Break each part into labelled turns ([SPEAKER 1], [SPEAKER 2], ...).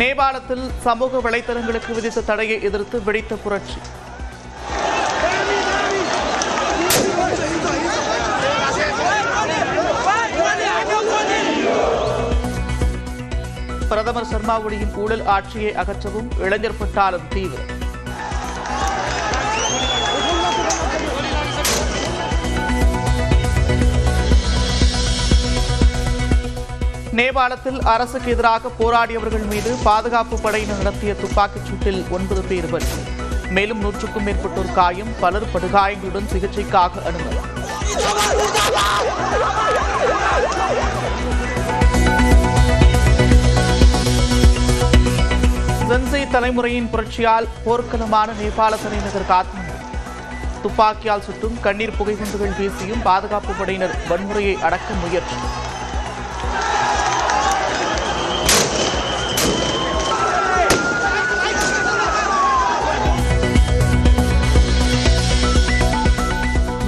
[SPEAKER 1] நேபாளத்தில் சமூக வலைதளங்களுக்கு விதித்த தடையை எதிர்த்து வெடித்த புரட்சி. பிரதமர் சர்மா ஒளியின் ஊழல் ஆட்சியை அகற்றவும் இளைஞர் பட்டாலும் தீவிரம். நேபாளத்தில் அரசுக்கு எதிராக போராடியவர்கள் மீது பாதுகாப்பு படையினர் நடத்திய துப்பாக்கிச் சூட்டில் ஒன்பது பேர் பலி. மேலும் நூற்றுக்கும் மேற்பட்டோர் காயம் பலர் படுகாயங்களுடன் சிகிச்சைக்காக அனுமதி. சென்சை தலைமுறையின் புரட்சியால் போர்க்களமான நேபாள தலைநகர் காத்மண்டு. துப்பாக்கியால் சுட்டும் கண்ணீர் புகைகுண்டுகள் வீசியும் பாதுகாப்பு படையினர் வன்முறையை அடக்க முயற்சி.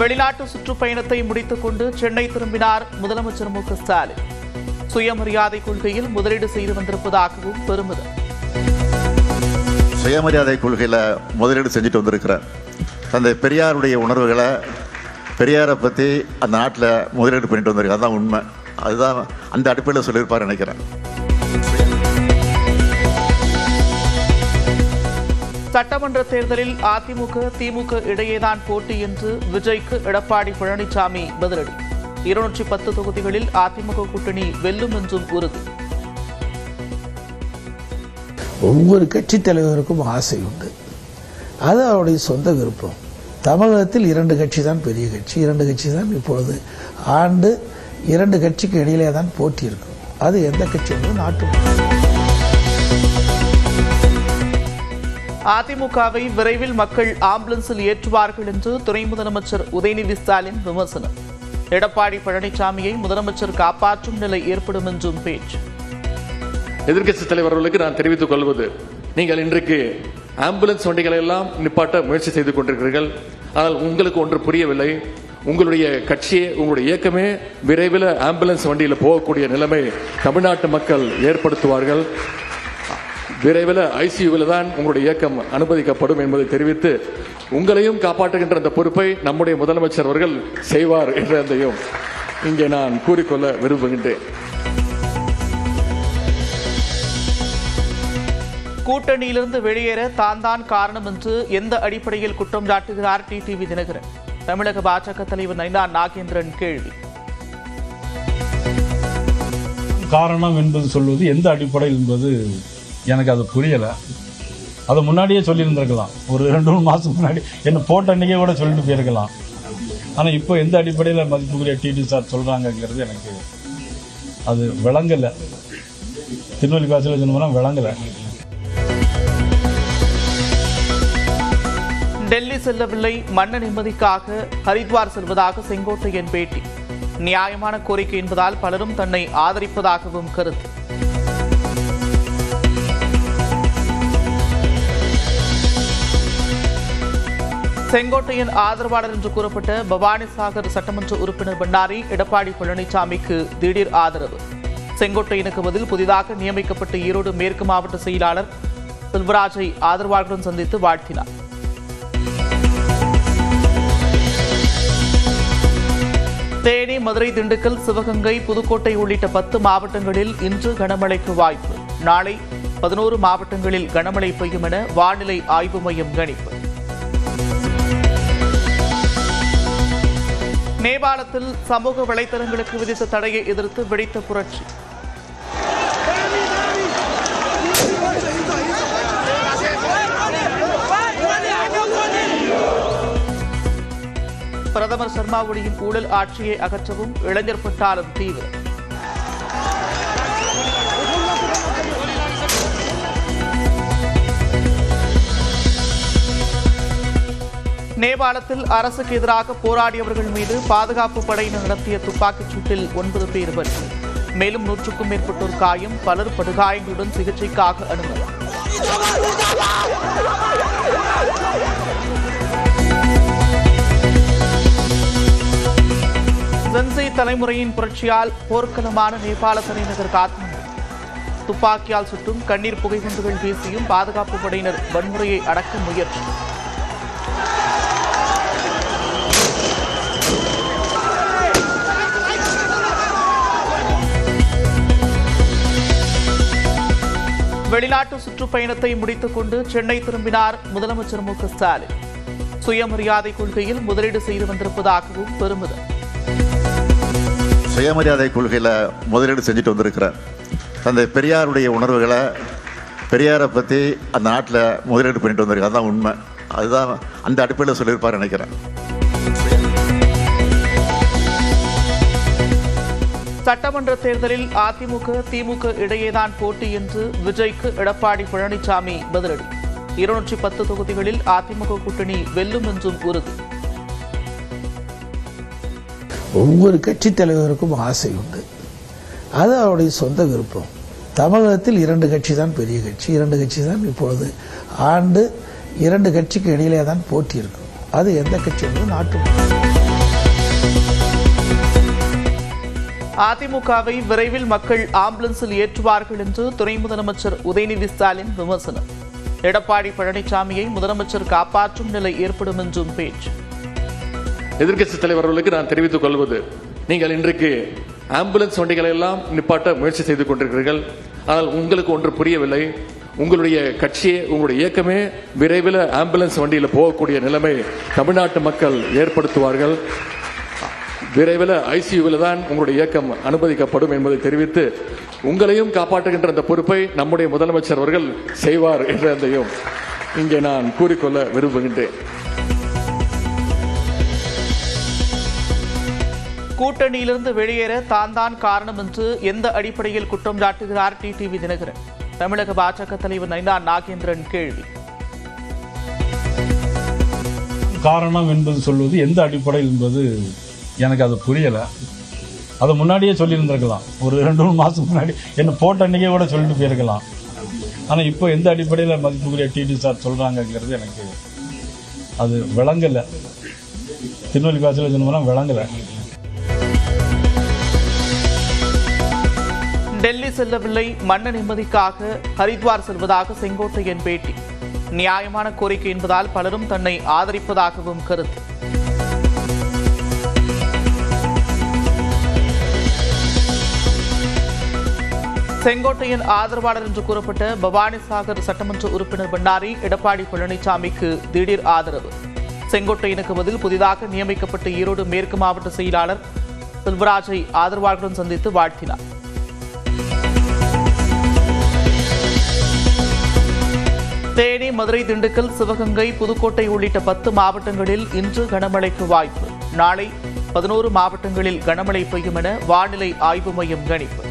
[SPEAKER 1] வெளிநாட்டு சுற்றுப்பயணத்தை முடித்துக் கொண்டு சென்னை திரும்பினார் முதலமைச்சர் மு ஸ்டாலின். சுயமரியாதை கொள்கையில் முதலீடு செய்து வந்திருப்பதாகவும் பெருமிதம்.
[SPEAKER 2] சுயமரியாதை கொள்கையில் முதலீடு செஞ்சுட்டு வந்திருக்கிறேன் தந்தை பெரியாருடைய உணர்வுகளை பெரியாரை பற்றி அந்த நாட்டில் முதலீடு பண்ணிட்டு வந்திருக்கேன் அதுதான் உண்மை. அதுதான் அந்த அடிப்படையில் சொல்லியிருப்பார் நினைக்கிறேன்.
[SPEAKER 1] சட்டமன்ற தேர்தலில் அதிமுக திமுக இடையேதான் போட்டி என்று விஜய்க்கு எடப்பாடி பழனிசாமி பதிலடி. இருநூற்றி பத்து தொகுதிகளில் அதிமுக கூட்டணி வெல்லும் என்றும் உறுதி.
[SPEAKER 3] ஒவ்வொரு கட்சி தலைவருக்கும் ஆசை உண்டு. அது அவருடைய சொந்த விருப்பம். தமிழகத்தில் இரண்டு கட்சி தான் பெரிய கட்சி. இரண்டு கட்சி தான் இப்பொழுது ஆண்டு இரண்டு கட்சிக்கு இடையிலே தான் போட்டி இருக்கும். அது எந்த கட்சி வந்து நாட்டு
[SPEAKER 1] அதிமுகவை விரைவில் மக்கள் ஆம்புலன்ஸில் ஏற்றுவார்கள் என்று துணை முதலமைச்சர் உதயநிதி ஸ்டாலின் விமர்சனம். எடப்பாடி பழனிசாமியை முதலமைச்சர் காப்பாற்றும் நிலை ஏற்படும் என்றும் பேச்சு.
[SPEAKER 4] எதிர்க்கட்சி தலைவர்களுக்கு நான் தெரிவித்துக் கொள்வது நீங்கள் இன்றைக்கு ஆம்புலன்ஸ் வண்டிகளை எல்லாம் நிப்பாட்ட முயற்சி செய்து கொண்டிருக்கிறீர்கள். ஆனால் உங்களுக்கு ஒன்று புரியவில்லை. உங்களுடைய கட்சியே உங்களுடைய இயக்கமே விரைவில் ஆம்புலன்ஸ் வண்டியில் போகக்கூடிய நிலைமை தமிழ்நாட்டு மக்கள் ஏற்படுத்துவார்கள். விரைவில் ஐசியூவில் தான் உங்களுடைய இயக்கம் அனுமதிக்கப்படும் என்பதை தெரிவித்து உங்களையும் காப்பாற்றுகின்ற அந்த பொறுப்பை நம்முடைய முதலமைச்சர் அவர்கள் செய்வார் என்றதையும் இங்கே நான் கூறிக்கொள்ள விரும்புகின்றேன்.
[SPEAKER 1] கூட்டணியிலிருந்து வெளியேற தான் தான் காரணம் என்று எந்த அடிப்படையில் குற்றம் சாட்டுகிறார் டிடிவி தினகரன்? தமிழக பாஜக தலைவர் நைனா நாகேந்திரன் கேள்வி.
[SPEAKER 5] காரணம் என்பது சொல்வது எந்த அடிப்படையில் என்பது எனக்கு அது புரியலை. அதை முன்னாடியே சொல்லியிருந்திருக்கலாம். ஒரு ரெண்டு மூணு மாதம் முன்னாடி என்ன போட்ட அன்றைக்கே கூட சொல்லிட்டு போயிருக்கலாம். ஆனால் இப்போ எந்த அடிப்படையில் மதிப்புக்குரிய டிடி சார் சொல்கிறாங்கங்கிறது எனக்கு அது விளங்கலை. திருநெல்வேலி காசில் சொன்னோம்னா விளங்கலை.
[SPEAKER 1] டெல்லி செல்லவில்லை. மன்ன நிம்மதிக்காக ஹரித்வார் செல்வதாக செங்கோட்டையன் பேட்டி. நியாயமான கோரிக்கை என்பதால் பலரும் தன்னை ஆதரிப்பதாகவும் கருத்து. செங்கோட்டையின் ஆதரவாளர் என்று கூறப்பட்ட பவானிசாகர் சட்டமன்ற உறுப்பினர் பண்டாரி எடப்பாடி பழனிசாமிக்கு திடீர் ஆதரவு. செங்கோட்டையனுக்கு பதில் புதிதாக நியமிக்கப்பட்ட ஈரோடு மேற்கு மாவட்ட செயலாளர் செல்வராஜை ஆதரவாளர்களுடன் சந்தித்து வாழ்த்தினார். தேனி மதுரை திண்டுக்கல் சிவகங்கை புதுக்கோட்டை உள்ளிட்ட பத்து மாவட்டங்களில் இன்று கனமழைக்கு வாய்ப்பு. நாளை பதினோரு மாவட்டங்களில் கனமழை பெய்யும் என வானிலை ஆய்வு மையம் கணிப்பு. நேபாளத்தில் சமூக வலைதளங்களுக்கு விதித்த தடையை எதிர்த்து வெடித்த புரட்சி. பிரதமர் சர்மா ஒளியின் ஊழல் ஆட்சியை அகற்றவும் இளைஞர் பட்டாலும் தீவிரம். நேபாளத்தில் அரசுக்கு எதிராக போராடியவர்கள் மீது பாதுகாப்பு படையினர் நடத்திய துப்பாக்கிச் சூட்டில் ஒன்பது பேர் பலி மேலும் நூற்றுக்கும் மேற்பட்டோர் காயம் பலர் படுகாயங்களுடன் சிகிச்சைக்காக அனுமதி. சென்சை தலைமுறையின் புரட்சியால் போர்க்களமான நேபாள தலைநகர் காத்மண்டு. துப்பாக்கியால் சுட்டும் கண்ணீர் புகைகுண்டுகள் வீசியும் பாதுகாப்பு படையினர் வன்முறையை அடக்க முயற்சி. வெளிநாட்டு சுற்றுப்பயணத்தை முடித்துக் கொண்டு சென்னை திரும்பினார் முதலமைச்சர் மு ஸ்டாலின். சுயமரியாதை கொள்கையில் முதலீடு செய்து வந்திருப்பதாகவும் பெருமிதம்.
[SPEAKER 2] சுயமரியாதை கொள்கையில் முதலீடு செஞ்சுட்டு வந்திருக்கிறேன் தந்தை பெரியாருடைய உணர்வுகளை பெரியாரை பற்றி அந்த நாட்டில் முதலீடு பண்ணிட்டு வந்திருக்கேன் அதுதான் உண்மை. அதுதான் அந்த அடிப்படையில் சொல்லியிருப்பார் நினைக்கிறேன்.
[SPEAKER 1] சட்டமன்ற தேர்தலில் அதிமுக திமுக இடையேதான் போட்டி என்று விஜய்க்கு எடப்பாடி பழனிசாமி பதிலடி. இருநூற்றி பத்து தொகுதிகளில் அதிமுக கூட்டணி வெல்லும் என்றும் உறுதி.
[SPEAKER 3] ஒவ்வொரு கட்சி தலைவருக்கும் ஆசை உண்டு. அது அவருடைய சொந்த விருப்பம். தமிழகத்தில் இரண்டு கட்சி தான் பெரிய கட்சி. இரண்டு கட்சி தான் இப்பொழுது ஆண்டு இரண்டு கட்சிக்கு இடையிலே தான் போட்டி இருக்கும் அது எந்த கட்சி என்பது நாட்டு
[SPEAKER 1] அதிமுகவை விரைவில் மக்கள் ஆம்புலன்ஸில் ஏற்றுவார்கள் என்று துணை முதலமைச்சர் உதயநிதி ஸ்டாலின் விமர்சனம். எடப்பாடி பழனிசாமியை முதலமைச்சர் காப்பாற்றும் நிலை ஏற்படும் என்றும் பேச்சு.
[SPEAKER 4] எதிர்க்கட்சி தலைவர்களுக்கு நான் தெரிவித்துக் கொள்வது நீங்கள் இன்றைக்கு ஆம்புலன்ஸ் வண்டிகளை எல்லாம் நிப்பாட்ட முயற்சி செய்து கொண்டிருக்கிறீர்கள். ஆனால் உங்களுக்கு ஒன்று புரியவில்லை. உங்களுடைய கட்சியே உங்களுடைய இயக்கமே விரைவில் ஆம்புலன்ஸ் வண்டியில் போகக்கூடிய நிலைமை தமிழ்நாட்டு மக்கள் ஏற்படுத்துவார்கள். விரைவில் ஐசியூவில் தான் உங்களுடைய இயக்கம் அனுமதிக்கப்படும் என்பதை தெரிவித்து உங்களையும் காப்பாற்றுகின்ற அந்த பொறுப்பை நம்முடைய முதலமைச்சர் அவர்கள் செய்வார் என்றதையும் இங்கே நான் கூறிக்கொள்ள விரும்புகின்றேன்.
[SPEAKER 1] கூட்டணியிலிருந்து வெளியேற தான் தான் காரணம் என்று எந்த அடிப்படையில் குற்றம் சாட்டுகிறார் டிடிவி தினகரன்? தமிழக பாஜக தலைவர் நைனா நாகேந்திரன் கேள்வி.
[SPEAKER 5] காரணம் என்பது சொல்வது எந்த அடிப்படையில் என்பது எனக்கு அது புரியலை. அதை முன்னாடியே சொல்லியிருந்திருக்கலாம். ஒரு ரெண்டு மூணு மாதம் முன்னாடி என்ன போட்ட அன்றைக்கே கூட சொல்லிட்டு போயிருக்கலாம். ஆனால் இப்போ எந்த அடிப்படையில் மதிப்புக்குரிய டிடி சார் சொல்கிறாங்கங்கிறது எனக்கு அது விளங்கலை. திருநெல்வேலி காசில் சொன்னோம்னா விளங்கலை.
[SPEAKER 1] டெல்லி செல்லவில்லை. மன்ன நிம்மதிக்காக ஹரித்வார் செல்வதாக செங்கோட்டையன் பேட்டி. நியாயமான கோரிக்கை என்பதால் பலரும் தன்னை ஆதரிப்பதாகவும் கருத்து. செங்கோட்டையின் ஆதரவாளர் என்று கூறப்பட்ட பவானிசாகர் சட்டமன்ற உறுப்பினர் பண்டாரி எடப்பாடி பழனிசாமிக்கு திடீர் ஆதரவு. செங்கோட்டையனுக்கு பதில் புதிதாக நியமிக்கப்பட்ட ஈரோடு மேற்கு மாவட்ட செயலாளர் செல்வராஜை ஆதரவாளர்களுடன் சந்தித்து வாழ்த்தினார். தேனி மதுரை திண்டுக்கல் சிவகங்கை புதுக்கோட்டை உள்ளிட்ட பத்து மாவட்டங்களில் இன்று கனமழைக்கு வாய்ப்பு. நாளை பதினோரு மாவட்டங்களில் கனமழை பெய்யும் என வானிலை ஆய்வு மையம் கணிப்பு.